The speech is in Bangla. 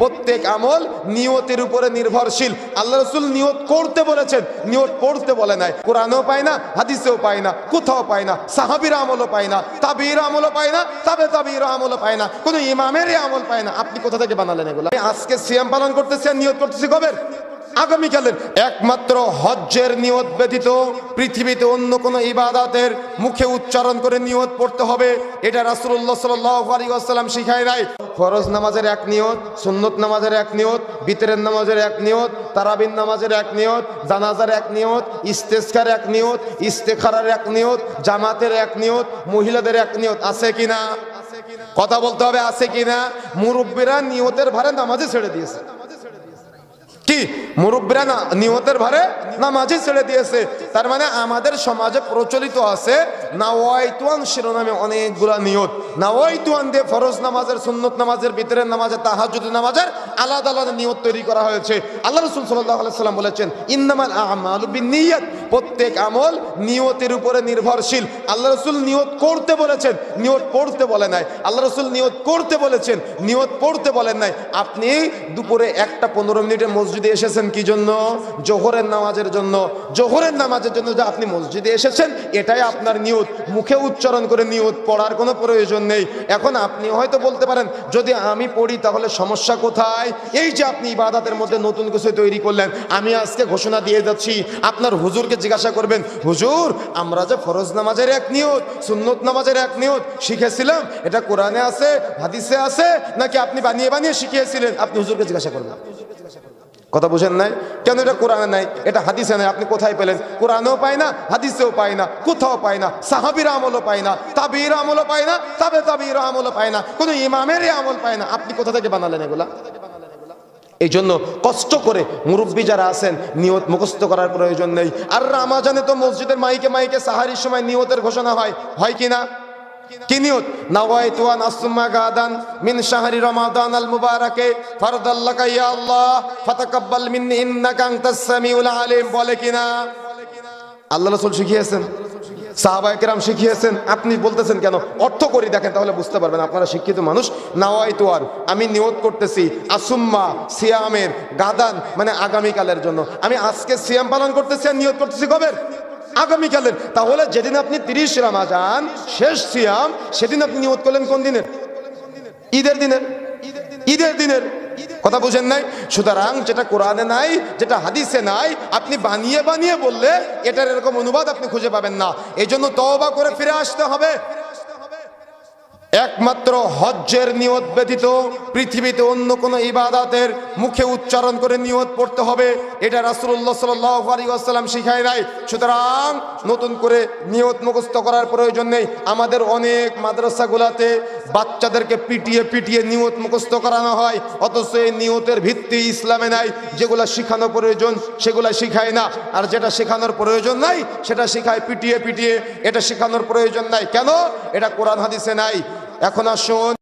প্রত্যেক আমল নিয়তের উপরে নির্ভরশীল। আল্লাহ রসুল নিয়ত করতে বলেছেন, নিয়ত পড়তে বলে নাই। কোরআনেও পায় না, হাদিসেও পায় না, কোথাও পায় না, সাহাবির আমলও পায় না, তাবির আমলও পায় না, তাবে তাবির আমলও পায় না, কোনো ইমামেরই আমল পায় না। আপনি কোথা থেকে বানালেন এগুলো? আজকে সিয়াম পালন করতেছি নিয়ত করতেছি কবে আগামীকালের একমাত্র হজ্জের নিয়ত ব্যতীত পৃথিবীতে অন্য কোনো ইবাদাতের মুখে উচ্চারণ করে নিয়ত পড়তে হবে। এটা আলাইহি ওয়াসাল্লাম শিখায় নাই। ফরজ নামাজের এক নিয়ত, সুন্নত নামাজের এক নিয়ত, বিতরের নামাজের এক নিয়ত তারাবিন নামাজের এক নিয়ত, জানাজার এক নিয়ত ইস্তেস্কার এক নিয়ত, ইস্তেখারার এক নিয়ত, জামাতের এক নিয়ত, মহিলাদের এক নিয়ত আছে কিনা কথা বলতে হবে আছে কিনা মুরব্বীরা নিয়তের ভারে নামাজে ছেড়ে দিয়েছে। কি? মুরব্বীরা না নিয়তের ভারে নামাজই ছেড়ে দিয়েছে। তার মানে আমাদের সমাজে প্রচলিত আছে, নাওয়াইতুয়ান শিরোনামে অনেকগুলা নিয়ত। নাওয়াইতুয়ান দিয়ে ফরজ নামাজের, সুন্নত নামাজের ভিতরের নামাজের তাহাজুদের নামাজের আলাদা আলাদা নিয়ত তৈরি করা হয়েছে। আল্লাহ রসুল সাল্লাহ সাল্লাম বলেছেন, ইন্নামাল আহমালুবিন বিনিয়ত প্রত্যেক আমল নিয়তের উপরে নির্ভরশীল। আল্লাহ রসুল নিয়ত করতে বলেছেন, নিয়ত পড়তে বলে নাই। আল্লাহ রসুল নিয়ত করতে বলেছেন, নিয়ত পড়তে বলেন নাই। আপনি দুপুরে একটা পনেরো মিনিটে মসজিদে এসেছেন কি জন্য? জোহরের নামাজের জন্য। জোহরের নামাজের জন্য যে আপনি মসজিদে এসেছেন, এটাই আপনার নিয়ত। মুখে উচ্চারণ করে নিয়ত পড়ার কোনো প্রয়োজন নেই। এখন আপনি হয়তো বলতে পারেন, যদি আমি পড়ি তাহলে সমস্যা কোথায়? এই যে আপনি ইবাদাতের মধ্যে নতুন কিছু তৈরি করলেন, আমি আজকে ঘোষণা দিয়ে যাচ্ছি, আপনার হুজুরকে জিজ্ঞাসা করবেন, হুজুর, আমরা যে ফরজ নামাজের এক নিয়ত, সুন্নত নামাজের এক নিয়ত শিখেছিলাম, এটা কোরআনে আছে, হাদিসে আছে, নাকি আপনি বানিয়ে বানিয়ে শিখিয়েছিলেন? আপনি হুজুরকে জিজ্ঞাসা করবেন। কথা বুঝেন নাই? কেন এটা কোরআনে নাই? এটা হাদিসে নাই, আপনি কোথায় পেলেন? কোরআনেও পায় না, হাদিসেও পায় না, কোথাও পায় না, সাহাবির আমলও পায় না তাবির আমলও পায় না, তাবে তাবির আমলও পায় না, কোনো ইমামেরই আমল পায় না। আপনি কোথা থেকে বানালেন এগুলা? এই জন্য কষ্ট করে মুরব্বী যারা আছেন, নিয়ত মুখস্থ করার প্রয়োজন নেই। আর রামাজানে তো মসজিদের মাইকে মাইকে সাহারির সময় নিয়তের ঘোষণা হয়। হয় কি গাদান মিন রমাদান আল মুবারাকে আল্লাহ বলে কিনা আল্লাহ শিখিয়েছেন। সাহাবায়ে কেরাম শিখিয়েছেন, আপনি বলতেছেন কেন? অর্থ করি দেখেন, তাহলে বুঝতে পারবেন আপনারা শিক্ষিত মানুষ। নাওয়াইতু আর, আমি নিয়ত করতেছি আসুম্মা, সিয়ামের গাদান মানে আগামীকালের জন্য। আমি আজকে সিয়াম পালন করতেছি আর নিয়ত করতেছি কবে? আগামীকালের। তাহলে যেদিন আপনি তিরিশ রামাজান, শেষ সিয়াম, সেদিন আপনি নিয়ত করলেন কোন দিনের? ঈদের দিনের। ঈদের দিনের। কথা বুঝেন নাই? সুতরাং যেটা কোরআনে নাই, যেটা হাদিসে নাই, আপনি বানিয়ে বানিয়ে বললে এটার এরকম অনুবাদ আপনি খুঁজে পাবেন না। এই জন্য তওবা করে ফিরে আসতে হবে। একমাত্র হজ্জের নিয়ত ব্যতীত পৃথিবীতে অন্য কোনো ইবাদাতের মুখে উচ্চারণ করে নিয়ত পড়তে হবে। এটা রাসূলুল্লাহ সাল্লাল্লাহু আলাইহি শিখায় নাই। সুতরাং নতুন করে নিয়ত মুখস্থ করার প্রয়োজন নেই। আমাদের অনেক মাদ্রাসাগুলাতে বাচ্চাদেরকে পিটিয়ে পিটিয়ে নিয়ত মুখস্থ করানো হয়। অথচ এই নিয়তের ভিত্তি ইসলামে নাই। যেগুলা শেখানো প্রয়োজন, সেগুলা শিখায় না। আর যেটা শেখানোর প্রয়োজন নাই, সেটা শিখায় পিটিয়ে পিটিয়ে। এটা শেখানোর প্রয়োজন নাই। কেন? এটা কোরআন হাদিসে নাই। এখন আসুন